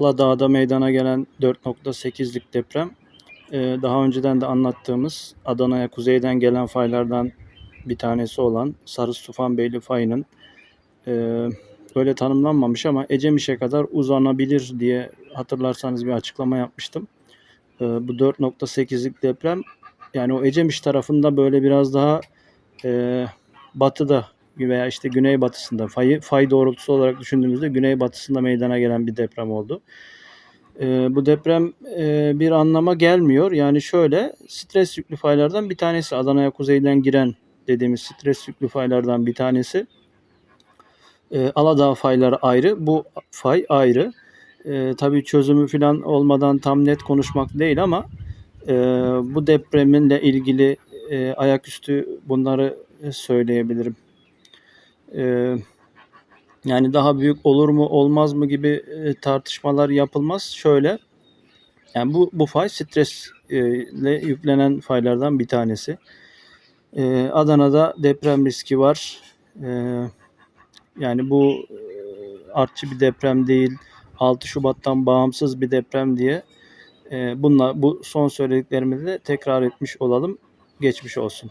Aladağ'da meydana gelen 4.8'lik deprem e, daha önceden de anlattığımız Adana'ya kuzeyden gelen faylardan bir tanesi olan Sarı Tufanbeyli fayının e, öyle tanımlanmamış ama Ecemiş'e kadar uzanabilir diye hatırlarsanız bir açıklama yapmıştım. E, bu 4.8'lik deprem yani o Ecemiş tarafında böyle biraz daha batıda veya işte güneybatısında fay, fay doğrultusu olarak düşündüğümüzde güneybatısında meydana gelen bir deprem oldu. E, bu deprem e, bir anlama gelmiyor. Yani şöyle stres yüklü faylardan bir tanesi Adana'ya kuzeyden giren dediğimiz stres yüklü faylardan bir tanesi. E, Aladağ fayları ayrı, bu fay ayrı. E, tabii çözümü falan olmadan tam net konuşmak değil ama e, bu depreminle ilgili e, ayaküstü bunları söyleyebilirim. E, yani daha büyük olur mu olmaz mı gibi e, tartışmalar yapılmaz. Şöyle yani bu bu fay stresle yüklenen faylardan bir tanesi. E, Adana'da deprem riski var. E, yani bu e, artçı bir deprem değil. 6 Şubat'tan bağımsız bir deprem diye e, bunlar bu son söylediklerimi de tekrar etmiş olalım. Geçmiş olsun.